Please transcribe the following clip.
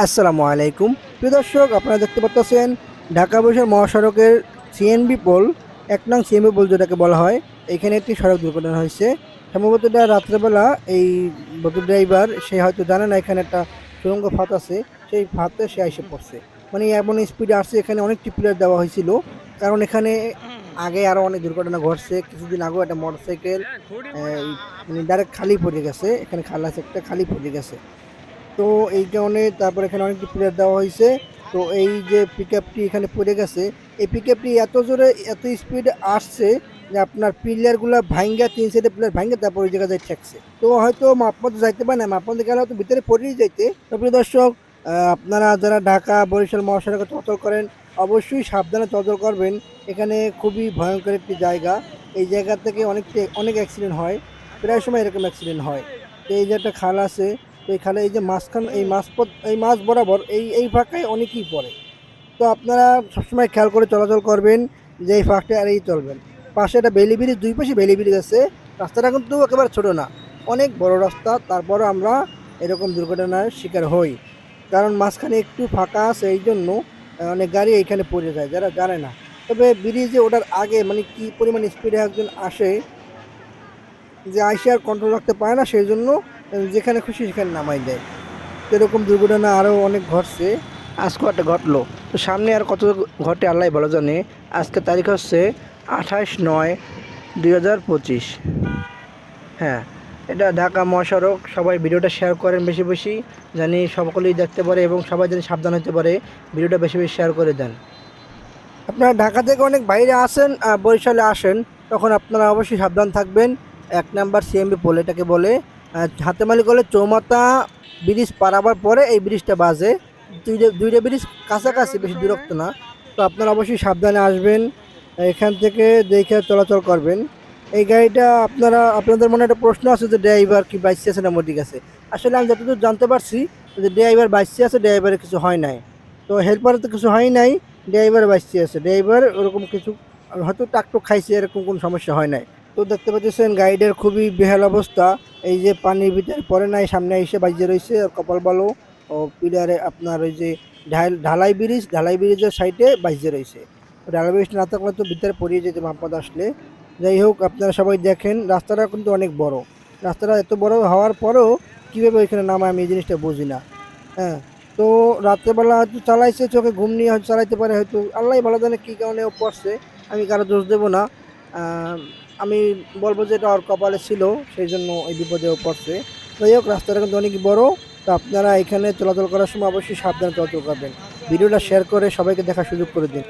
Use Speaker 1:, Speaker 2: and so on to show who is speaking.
Speaker 1: আসসালামু আলাইকুম। প্রিয় দর্শক, আপনারা দেখতে পাচ্ছেন ঢাকা বরিশাল মহাসড়কের সিএনবি পোল, এক নং সিএনবি পোল যেটাকে বলা হয়, এখানে একটি সড়ক দুর্ঘটনা হয়েছে। সম্ভবত এটা রাত্রেবেলা, এই বটু ড্রাইভার, সে হয়তো জানে না এখানে একটা সুরঙ্গ ফাত আছে, সেই ফাতে সে এসে পড়ছে। মানে এমন স্পিডে আসছে, এখানে অনেক টিপিলার দেওয়া হয়েছিল, কারণ এখানে আগে আরও অনেক দুর্ঘটনা ঘটছে। কিছুদিন আগেও একটা মোটরসাইকেল মানে ডাইরেক্ট খালি পড়ে গেছে, এখানে খালা একটা খালি পড়ে গেছে। তো এই কারণে তারপর এখানে অনেকটি প্লেয়ার দেওয়া হয়েছে। তো এই যে পিক এখানে পড়ে গেছে, এই পিক এত জোরে, এত স্পিড আসছে যে আপনার প্লেয়ারগুলো ভাঙ্গা তিন সাইডে প্লেয়ার ভাঙ্গা তারপর ওই জায়গায় যায় ঠেকছে। তো হয়তো মাপমতো যাইতে পারে না, মাপমতো গেলে হয়তো ভিতরে পড়েই যাইতে। তো প্রিয় দর্শক আপনারা যারা ঢাকা, বরিশাল, মহাসড়কে চলাচল করেন, অবশ্যই সাবধানে চলাচল করবেন। এখানে খুবই ভয়ঙ্কর একটি জায়গা। এই জায়গা থেকে অনেকটি, অনেক অ্যাক্সিডেন্ট হয়। প্রায় সময় এরকম অ্যাক্সিডেন্ট হয়। তো এই যে একটা খাল আছে তো এই খালে এই যে মাঝখান, এই মাছ পথ, এই মাছ বরাবর, এই এই ফাঁকায় অনেকেই পড়ে। তো আপনারা সবসময় খেয়াল করে চলাচল করবেন যে এই ফাঁকটা আর এই চলবেন। পাশে একটা বেলি ব্রিজ দুই পাশে বেলি ব্রিজ আছে। রাস্তাটা কিন্তু একেবারে ছোটো না, অনেক বড় রাস্তা। তারপরে আমরা এরকম দুর্ঘটনার শিকার হই। কারণ মাঝখানে একটু ফাঁকা আছে এই জন্য অনেক গাড়ি এইখানে পড়ে যায়, যারা জানে না। তবে ব্রিজে ওঠার আগে মানে কি পরিমাণ স্পিডে একজন আসে, যে আইসে আর কন্ট্রোল রাখতে পারে না, সেই জন্য যেখানে খুশি সেখানে নামাই দেয়। এরকম দুর্ঘটনা আরও অনেক ঘটছে। আজকেও একটা ঘটলো? তো সামনে আর কত ঘটে আল্লাহ ভালো জানে। আজকে তারিখ হচ্ছে আঠাশ নয় দুই হাজার পঁচিশ। হ্যাঁ এটা ঢাকা মহাসড়ক। সবাই ভিডিওটা শেয়ার করেন বেশি বেশি জানি সকলেই দেখতে পারে এবং সবাই যেন সাবধান হতে পারে। ভিডিওটা বেশি বেশি শেয়ার করে দেন। আপনারা ঢাকা থেকে অনেক বাইরে আসেন বরিশালে আসেন তখন আপনারা অবশ্যই সাবধান থাকবেন। এক নাম্বার সিএমবি পোল এটাকে বলে। হাতেমালি করলে চৌমাথা ব্রিজ পারাবার পরে এই ব্রিজটা বাজে। দুইটা দুইটা ব্রিজ কাছাকাছি, বেশি দূরত্ব না। তো আপনারা অবশ্যই সাবধানে আসবেন, এখান থেকে দেখে চলাচল করবেন। এই গাড়িটা আপনারা আপনাদের মনে একটা প্রশ্ন আছে যে ড্রাইভার কি বাইসে আছে না মোটি গেছে? আসলে আমি যতদূর জানতে পারছি যে ড্রাইভার বাইসে আছে ড্রাইভারের কিছু হয় নাই। তো হেল্পারের তো কিছু হয় নাই, ড্রাইভার বাইসে আছে। ড্রাইভার ওরকম কিছু, হয়তো টাকটুক খাইছে, এরকম কোনো সমস্যা হয় নাই। তো দেখতে পাচ্ছেন গাইডের খুবই বেহাল অবস্থা। এই যে পানির ভিতরে পড়ে নাই, সামনে এসে বাজিয়ে রয়েছে আর কপাল বালো ও পিলারে আপনার ওই যে ঢাল ঢালাই ব্রিজ, ঢালাই ব্রিজের সাইডে বাজিয়ে রয়েছে ঢালাই ব্রিজ না থাকলে তো ভিতরে পড়িয়ে যেতে মাপদ আসলে। যাই হোক, আপনারা সবাই দেখেন, রাস্তাটা কিন্তু অনেক বড়। রাস্তাটা এত বড় হওয়ার পরেও কীভাবে ওইখানে নামায় আমি এই জিনিসটা বুঝি না। হ্যাঁ তো রাত্রেবেলা হয়তো চালাইছে, চোখে ঘুম নিয়ে হয়তো চালাইতে পারে, হয়তো আল্লাহ ভালো জানে কী কারণে ও পড়ছে, আমি কারও দোষ দেবো না। আমি বলব যে এটা ওর কপালে ছিল সেই জন্য এই বিপদে পড়ছে। যাই হোক, রাস্তাটা কিন্তু অনেক বড়, তো আপনারা এখানে চলাচল করার সময় অবশ্যই সাবধানে চলাচল করবেন। ভিডিওটা শেয়ার করে সবাইকে দেখার সুযোগ করে দিন।